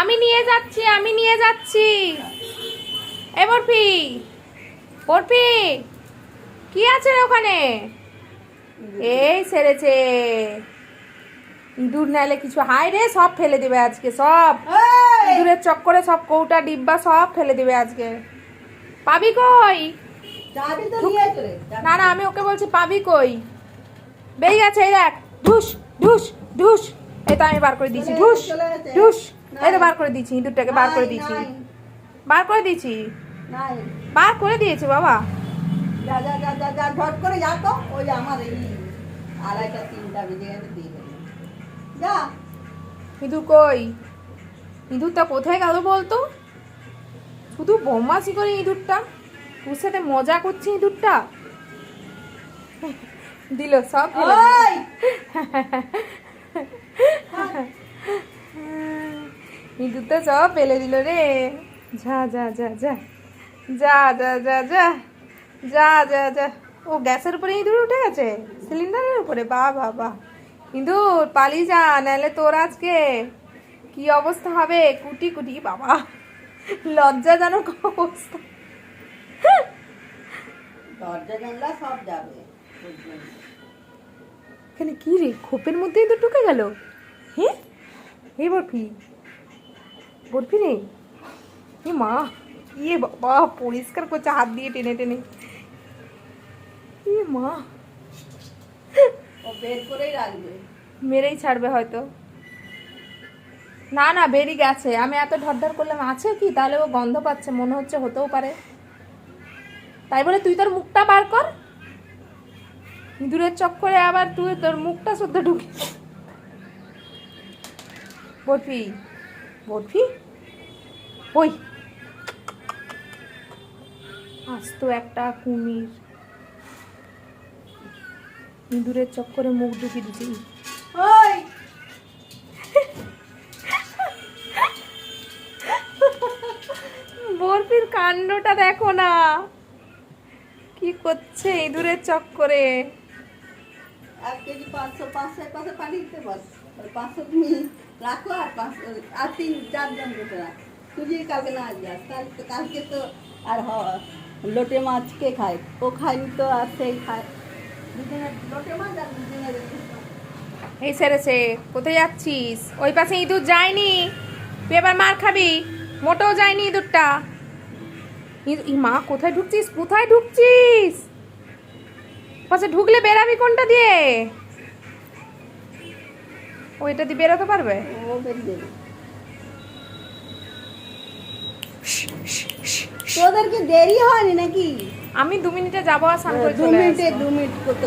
আমি নিয়ে যাচ্ছি আমি নিয়ে যাচ্ছি। এ বরফি বরফি কি আছে ওখানে? এই সেরেছে। ইঁদুর নাইলে কিছু হাই রে সব ফেলে দিবে আজকে সব! ইঁদুরের চক্করে সব কৌটা ডিব্বা সব ফেলে দিবে আজকে। পাবি কই? না না আমি ওকে বলছি পাবি কই? বেরিয়ে গেছে এই দেখ ধুস ধুস ঢুস এই তো আমি বার করে দিয়েছি। ঢুস। ঢুস। এই তো বার করে দিয়েছি ইঁদুরটাকে বার করে দিয়েছি। বার করে দিয়েছি। বার করে দিয়েছি বাবা। করে যা তো। ওই আমার আড়াইটা তিনটা বেজে গেছে দিয়ে দেবে যা। ইঁদুর কই? ইঁদুরটা কোথায় গেল বলতো? শুধু বদমাসি করে ইঁদুরটা? তোর সাথে মজা করছে ইঁদুরটা? দিল সব ওই ইঁদুরটা সব ফেলে দিল রে। যা যা যা যা। যা যা যা যা যা যা যা। ও গ্যাসের উপরে ইঁদুর উঠে গেছে? সিলিন্ডারের উপরে? বা বা বা। ইঁদুর পালিয়ে যা নাহলে তোর আজকে কি অবস্থা হবে? কুটি কুটি বাবা। লজ্জাজনক অবস্থা। সব যাবে। এখানে কি রে? খোপের মধ্যেই তো ঢুকে গেল? হ্যাঁ হে বরফি বরফি রে এ মা ইয়ে বাবা পরিষ্কার করছে হাত দিয়ে টেনে টেনে। এ মা। ও বের করেই রাখবে। মেরেই ছাড়বে হয়তো। না না বেরিয়ে গেছে। আমি এত ঢরঢর করলাম আছে কি? তাহলে ও গন্ধ পাচ্ছে মনে হচ্ছে হতেও পারে। তাই বলে তুই তোর মুখটা বার কর। ইঁদুরের চক্করে আবার তুই তোর মুখটা সদ্য ঢুকে বরফি বরফি ওই আস্ত একটা কুমির ইঁদুরের চক্করে মুখ ঢুকিয়ে দিচ্ছি ওই বরফির কাণ্ডটা দেখো না কি করছে ইঁদুরের চক্করে এক কেজি পাঁচশো পাঁচশো পাশে পাঠিয়ে দিতে পার ওই পাঁচশো তুমি রাখো আর আর তিন চারজন রাখ। না কালকে তো আর হ- লোটে মাছ কে খায়? ও খায়নি তো আর সেই খায়। লোটে মাছ আর কোথায় যাচ্ছিস? ওই পাশে ইঁদুর যায়নি। তুই এবার মার খাবি। মোটেও যায়নি ইঁদুরটা। মা, কোথায় ঢুকছিস? কোথায় ঢুকছিস? পাশে ঢুকলে বেরাবি কোনটা দিয়ে? ওইটা দিয়ে বেরোতে পারবে? তোদের কি দেরি হয়নি নাকি? আমি দু মিনিটে যাব আর স্নান করে দু মিনিটে দু মিনিট করতে।